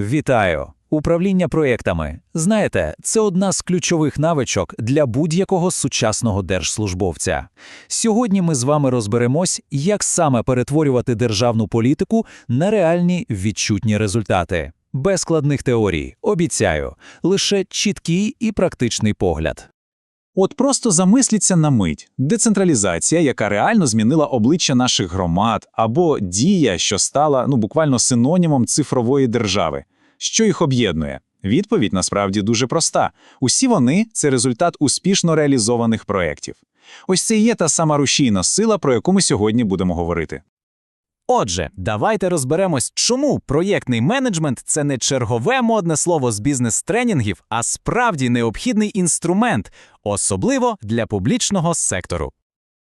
Вітаю! Управління проєктами. Знаєте, це одна з ключових навичок для будь-якого сучасного держслужбовця. Сьогодні ми з вами розберемось, як саме перетворювати державну політику на реальні відчутні результати. Без складних теорій, обіцяю, лише чіткий і практичний погляд. От просто замисліться на мить. Децентралізація, яка реально змінила обличчя наших громад, або дія, що стала ну буквально синонімом цифрової держави. Що їх об'єднує? Відповідь насправді дуже проста. Усі вони це результат успішно реалізованих проєктів. Ось це і є та сама рушійна сила, про яку ми сьогодні будемо говорити. Отже, давайте розберемось, чому проєктний менеджмент це не чергове модне слово з бізнес-тренінгів, а справді необхідний інструмент, особливо для публічного сектору.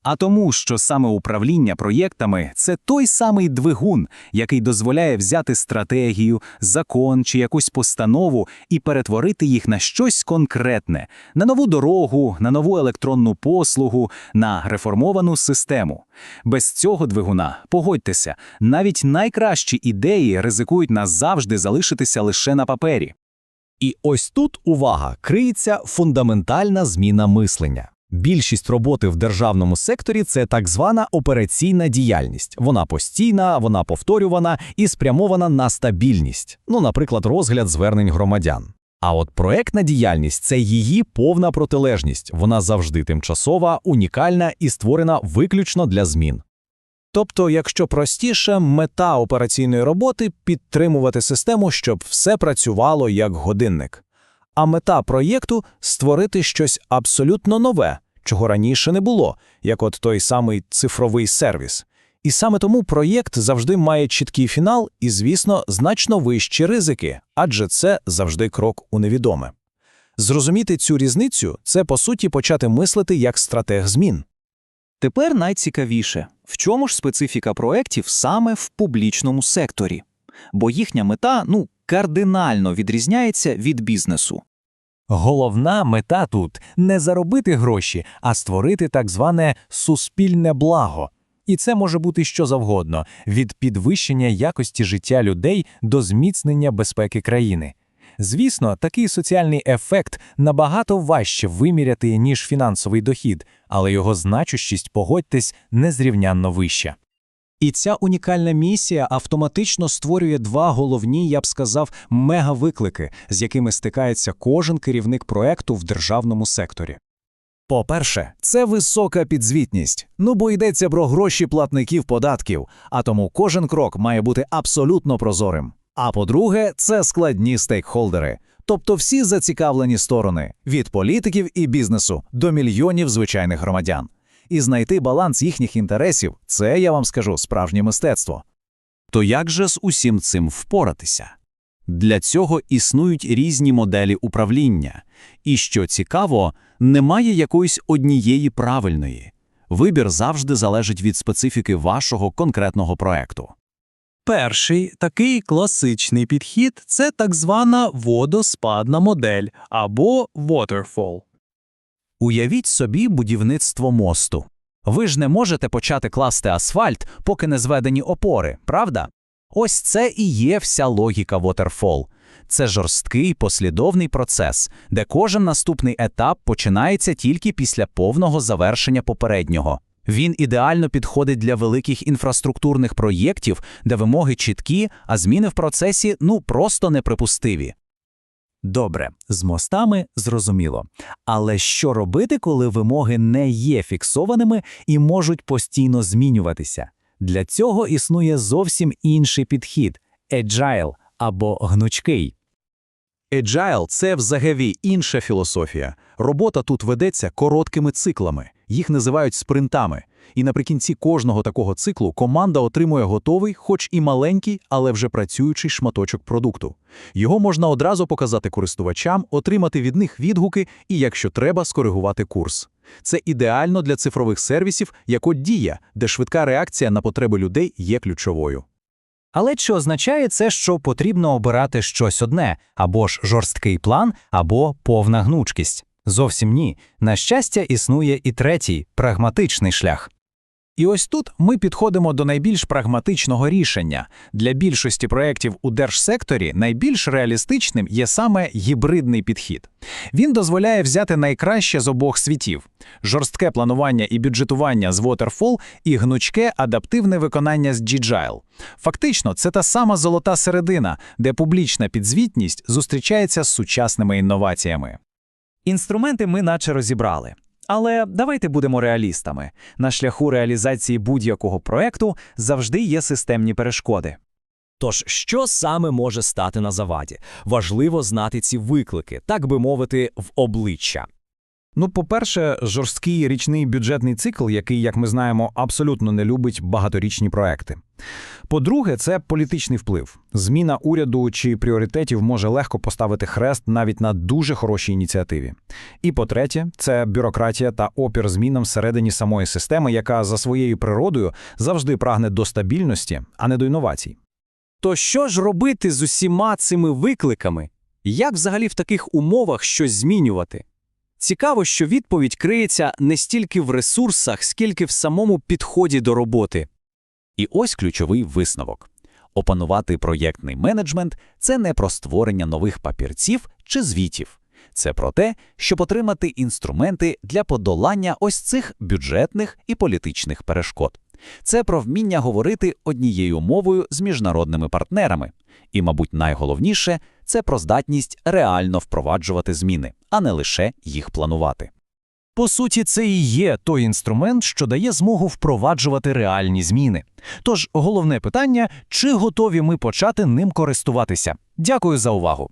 А тому, що саме управління проєктами це той самий двигун, який дозволяє взяти стратегію, закон чи якусь постанову і перетворити їх на щось конкретне, на нову дорогу, на нову електронну послугу, на реформовану систему. Без цього двигуна, погодьтеся, навіть найкращі ідеї ризикують назавжди залишитися лише на папері. І ось тут увага криється фундаментальна зміна мислення. Більшість роботи в державному секторі це так звана операційна діяльність. Вона постійна, вона повторювана і спрямована на стабільність, ну, наприклад, розгляд звернень громадян. А от проектна діяльність це її повна протилежність. Вона завжди тимчасова, унікальна і створена виключно для змін. Тобто, якщо простіше, мета операційної роботи підтримувати систему, щоб все працювало як годинник. А мета проєкту створити щось абсолютно нове, чого раніше не було, як от той самий цифровий сервіс. І саме тому проєкт завжди має чіткий фінал і, звісно, значно вищі ризики, адже це завжди крок у невідоме. Зрозуміти цю різницю це по суті почати мислити як стратег змін. Тепер найцікавіше, в чому ж специфіка проєктів саме в публічному секторі, бо їхня мета ну кардинально відрізняється від бізнесу. Головна мета тут не заробити гроші, а створити так зване суспільне благо. І це може бути що завгодно від підвищення якості життя людей до зміцнення безпеки країни. Звісно, такий соціальний ефект набагато важче виміряти, ніж фінансовий дохід, але його значущість, погодьтесь, незрівнянно вища. І ця унікальна місія автоматично створює два головні, я б сказав, мегавиклики, з якими стикається кожен керівник проекту в державному секторі. По-перше, це висока підзвітність. Ну бо йдеться про гроші платників податків, а тому кожен крок має бути абсолютно прозорим. А по-друге, це складні стейкхолдери, тобто всі зацікавлені сторони від політиків і бізнесу до мільйонів звичайних громадян. І знайти баланс їхніх інтересів це, я вам скажу, справжнє мистецтво. То як же з усім цим впоратися? Для цього існують різні моделі управління, і що цікаво, немає якоїсь однієї правильної. Вибір завжди залежить від специфіки вашого конкретного проекту. Перший такий класичний підхід це так звана водоспадна модель або waterfall. Уявіть собі будівництво мосту. Ви ж не можете почати класти асфальт, поки не зведені опори, правда? Ось це і є вся логіка Waterfall. Це жорсткий послідовний процес, де кожен наступний етап починається тільки після повного завершення попереднього. Він ідеально підходить для великих інфраструктурних проєктів, де вимоги чіткі, а зміни в процесі ну просто неприпустиві. Добре, з мостами зрозуміло. Але що робити, коли вимоги не є фіксованими і можуть постійно змінюватися? Для цього існує зовсім інший підхід agile або гнучкий. Agile – це взагалі інша філософія. Робота тут ведеться короткими циклами, їх називають спринтами. І наприкінці кожного такого циклу команда отримує готовий, хоч і маленький, але вже працюючий шматочок продукту. Його можна одразу показати користувачам, отримати від них відгуки і, якщо треба, скоригувати курс. Це ідеально для цифрових сервісів, як от дія, де швидка реакція на потреби людей є ключовою. Але чи означає це, що потрібно обирати щось одне або ж жорсткий план, або повна гнучкість? Зовсім ні. На щастя, існує і третій прагматичний шлях. І ось тут ми підходимо до найбільш прагматичного рішення. Для більшості проєктів у держсекторі найбільш реалістичним є саме гібридний підхід. Він дозволяє взяти найкраще з обох світів: жорстке планування і бюджетування з Waterfall і гнучке адаптивне виконання з Gagile. Фактично, це та сама золота середина, де публічна підзвітність зустрічається з сучасними інноваціями. Інструменти ми наче розібрали. Але давайте будемо реалістами. На шляху реалізації будь-якого проекту завжди є системні перешкоди. Тож, що саме може стати на заваді? Важливо знати ці виклики, так би мовити, в обличчя. Ну, по-перше, жорсткий річний бюджетний цикл, який, як ми знаємо, абсолютно не любить багаторічні проекти. По-друге, це політичний вплив. Зміна уряду чи пріоритетів може легко поставити хрест навіть на дуже хорошій ініціативі. І по-третє, це бюрократія та опір змінам всередині самої системи, яка за своєю природою завжди прагне до стабільності, а не до інновацій. То що ж робити з усіма цими викликами? Як взагалі в таких умовах щось змінювати? Цікаво, що відповідь криється не стільки в ресурсах, скільки в самому підході до роботи. І ось ключовий висновок. Опанувати проєктний менеджмент – це не про створення нових папірців чи звітів. Це про те, щоб отримати інструменти для подолання ось цих бюджетних і політичних перешкод. Це про вміння говорити однією мовою з міжнародними партнерами. І, мабуть, найголовніше – це про здатність реально впроваджувати зміни, а не лише їх планувати. По суті, це і є той інструмент, що дає змогу впроваджувати реальні зміни. Тож головне питання, чи готові ми почати ним користуватися. Дякую за увагу.